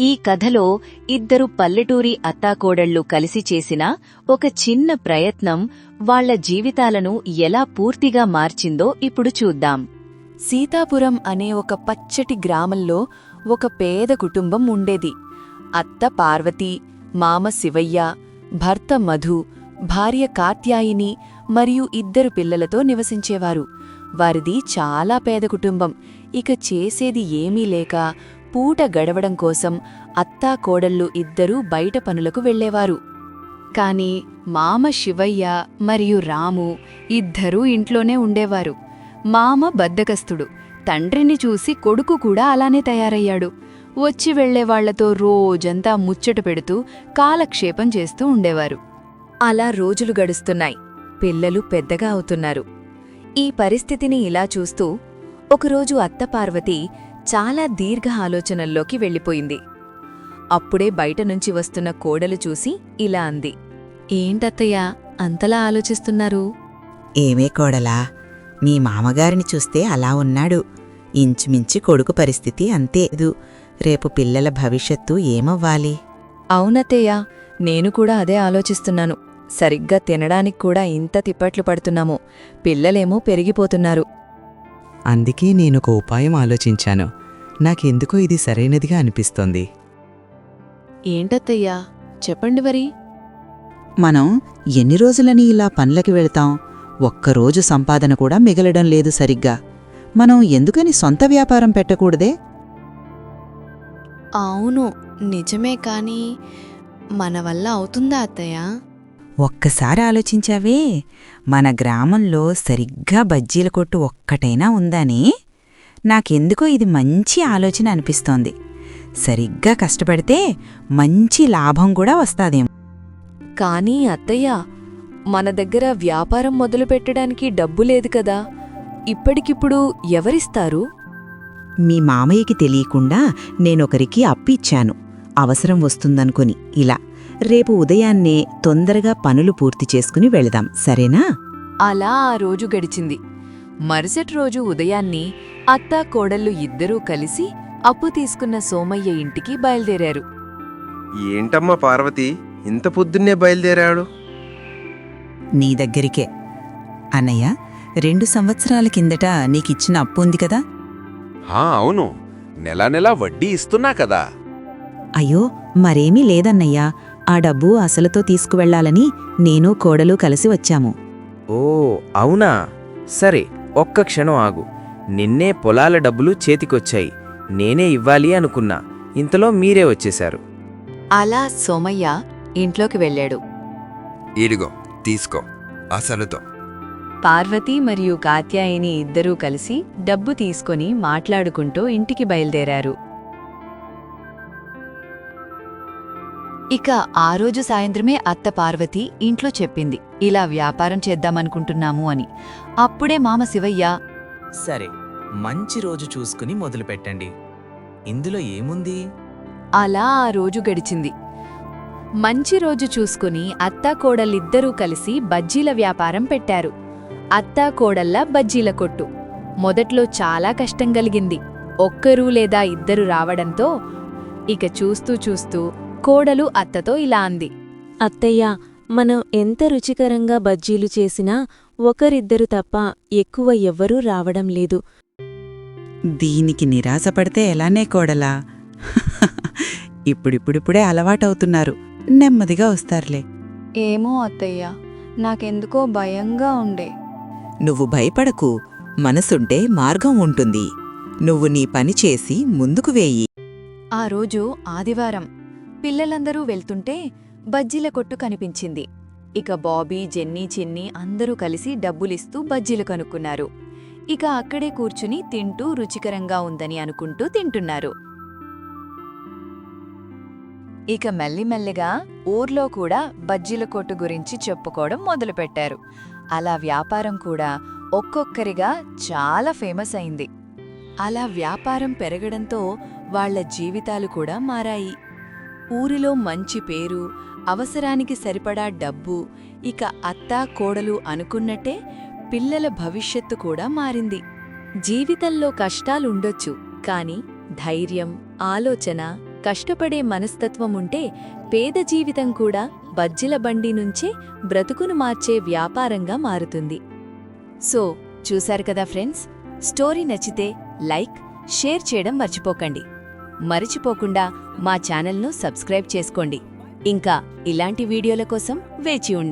ఈ కథలో ఇద్దరు పల్లెటూరి అత్తాకోడళ్ళు కలిసి చేసిన ఒక చిన్న ప్రయత్నం వాళ్ళ జీవితాలను ఎలా పూర్తిగా మార్చిందో ఇప్పుడు చూద్దాం. సీతాపురం అనే ఒక పచ్చటి గ్రామంలో ఒక పేద కుటుంబం ఉండేది. అత్త పార్వతి మామ శివయ్య భర్త మధు భార్య కాత్యాయిని మరియు ఇద్దరు పిల్లలతో నివసించేవారు. వారిది చాలా పేద కుటుంబం. ఇక చేసేది ఏమీ లేక పూట గడవడం కోసం అత్తా కోడళ్ళు ఇద్దరూ బయట పనులకు వెళ్ళేవారు కాని మామ శివయ్య మరియు రాము ఇద్దరూ ఇంట్లోనే ఉండేవారు. మామ బద్దకస్తుడు తండ్రిని చూసి కొడుకు కూడా అలానే తయారయ్యాడు. వచ్చి వెళ్ళేవాళ్ళతో రోజంతా ముచ్చట పెడుతూ కాలక్షేపం చేస్తూ ఉండేవారు. అలా రోజులు గడుస్తున్నాయి. పిల్లలు పెద్దగా అవుతున్నారు. ఈ పరిస్థితిని ఇలా చూస్తూ ఒకరోజు అత్త పార్వతి చాలా దీర్ఘ ఆలోచనల్లోకి వెళ్ళిపోయింది. అప్పుడే బయట నుంచి వస్తున్న కోడలు చూసి ఇలా అంది. ఏంటత్తయ్యా అంతలా ఆలోచిస్తున్నారు? ఏమే కోడలా మీ మామగారిని చూస్తే అలా ఉన్నాడు. ఇంచుమించి కొడుకు పరిస్థితి అంతేదు రేపు పిల్లల భవిష్యత్తు ఏమవ్వాలి? అవునత్తయ్యా నేను కూడా అదే ఆలోచిస్తున్నాను. సరిగ్గా తినడానికి కూడా ఇంత తిప్పట్లు పడుతున్నాము. పిల్లలేమో పెరిగిపోతున్నారు. అందుకే నేనొక ఉపాయం ఆలోచించాను. నాకెందుకో ఇది సరైనదిగా అనిపిస్తోంది. ఏంటత్తయ్యా? చెప్పండి మరి. మనం ఎన్ని రోజులని ఇలా పనులకి వెళ్తాం? ఒక్కరోజు సంపాదన కూడా మిగలడం లేదు సరిగ్గా. మనం ఎందుకని సొంత వ్యాపారం పెట్టకూడదే? అవును నిజమే కానీ మన వల్ల అవుతుందా అత్తయ్య? ఒక్కసారి ఆలోచించావే మన గ్రామంలో సరిగ్గా బజ్జీల కొట్టు ఒక్కటైనా ఉందని నాకెందుకో ఇది మంచి ఆలోచన అనిపిస్తోంది. సరిగ్గా కష్టపడితే మంచి లాభం కూడా వస్తాదేమో. కానీ అత్తయ్య మన దగ్గర వ్యాపారం మొదలుపెట్టడానికి డబ్బు లేదు కదా. ఇప్పటికిప్పుడు ఎవరిస్తారు? మీ మామయ్యకి తెలియకుండా నేనొకరికి అప్పిచ్చాను అవసరం వస్తుందనుకొని ఇలా. రేపు ఉదయాన్నే తొందరగా పనులు పూర్తి చేసుకుని వెళదాం. సరేనా? అలా ఆ రోజు గడిచింది. మరుసటి రోజు ఉదయాన్ని అత్తా కోడళ్ళు ఇద్దరూ కలిసి అప్పు తీసుకున్న సోమయ్య ఇంటికి బయలుదేరారు. ఏంటమ్మా పార్వతి? ఇంత పొద్దున్నే బయలుదేరాడు? నీ దగ్గరికే. అన్నయ్య రెండు సంవత్సరాల కిందట నీకిచ్చిన అప్పు ఉంది కదా? హా అవును. నెలా నెలా వడ్డీ ఇస్తున్నా కదా. అయ్యో మరేమీ లేదన్నయ్యా. ఆ డబ్బు అసలుతో తీసుకువెళ్ళాలని నేను కోడలు కలిసి వచ్చాము. ఓ అవునా? సరే ఒక్క క్షణం ఆగు. నిన్నే పొలాల డబ్బులు చేతికొచ్చాయి. నేనే ఇవ్వాలి అనుకున్నా. ఇంతలో మీరే వచ్చేశారు. అలా సోమయ్య ఇంట్లోకి వెళ్ళాడు. ఇడిగో తీసుకో. అసలుతో. పార్వతి మరియు కాత్యాయిని ఇద్దరూ కలిసి డబ్బు తీసుకొని మాట్లాడుకుంటూ ఇంటికి బయలుదేరారు. ఇక ఆ రోజు సాయంత్రమే అత్త పార్వతి ఇంట్లో చెప్పింది ఇలా వ్యాపారం చేద్దామనుకుంటున్నాము అని. అప్పుడే మామ శివయ్య సరే మంచి రోజు చూసుకుని మొదలుపెట్టండి. ఇందులో ఏముంది? అలా ఆ రోజు గడిచింది. మంచి రోజు చూసుకుని అత్తా కోడలిద్దరూ కలిసి బజ్జీల వ్యాపారం పెట్టారు. అత్తా కోడళ్ళ బజ్జీల కొట్టు. మొదట్లో చాలా కష్టం కలిగింది. ఒక్కరు లేదా ఇద్దరు రావడంతో ఇక చూస్తూ చూస్తూ కోడలు అత్తతో ఇలా అంది. అత్తయ్య మనం ఎంత రుచికరంగా బజ్జీలు చేసినా ఒకరిద్దరు తప్ప ఎక్కువ ఎవ్వరూ రావడం లేదు. దీనికి నిరాశపడితే ఎలానే కోడలా? ఇప్పుడిప్పుడిప్పుడే అలవాటవుతున్నారు. నెమ్మదిగా వస్తారులే. ఏమో అత్తయ్య నాకెందుకో భయంగా ఉండే. నువ్వు భయపడకు. మనసుంటే మార్గం ఉంటుంది. నువ్వు నీ పని చేసి ముందుకు వేయి. ఆ రోజు ఆదివారం. పిల్లలందరూ వెళ్తుంటే బజ్జీల కొట్టు కనిపించింది. ఇక బాబీ జెన్నీ చిన్ని అందరూ కలిసి డబ్బులిస్తూ బజ్జీలు కనుక్కున్నారు. ఇక అక్కడే కూర్చుని తింటూ రుచికరంగా ఉందని అనుకుంటూ తింటున్నారు. ఇక మెల్లిమెల్లిగా ఊర్లో కూడా బజ్జీల కొట్టు గురించి చెప్పుకోవడం మొదలుపెట్టారు. అలా వ్యాపారం కూడా ఒక్కొక్కరిగా చాలా ఫేమస్ అయింది. అలా వ్యాపారం పెరగడంతో వాళ్ళ జీవితాలు కూడా మారాయి. ఊరిలో మంచి పేరు అవసరానికి సరిపడా డబ్బు ఇక అత్తా కోడలు అనుకున్నట్టే పిల్లల భవిష్యత్తు కూడా మారింది. జీవితంలో కష్టాలుండొచ్చు కాని ధైర్యం ఆలోచన కష్టపడే మనస్తత్వముంటే పేద జీవితం కూడా బజ్జిల బండి నుంచే బ్రతుకును మార్చే వ్యాపారంగా మారుతుంది. సో చూశారు కదా ఫ్రెండ్స్? స్టోరీ నచ్చితే లైక్ షేర్ చేయడం మర్చిపోకండి. మరచిపోకుండా మా ఛానల్ను సబ్స్క్రైబ్ చేసుకోండి. ఇంకా ఇలాంటి వీడియోల కోసం వేచి ఉండండి.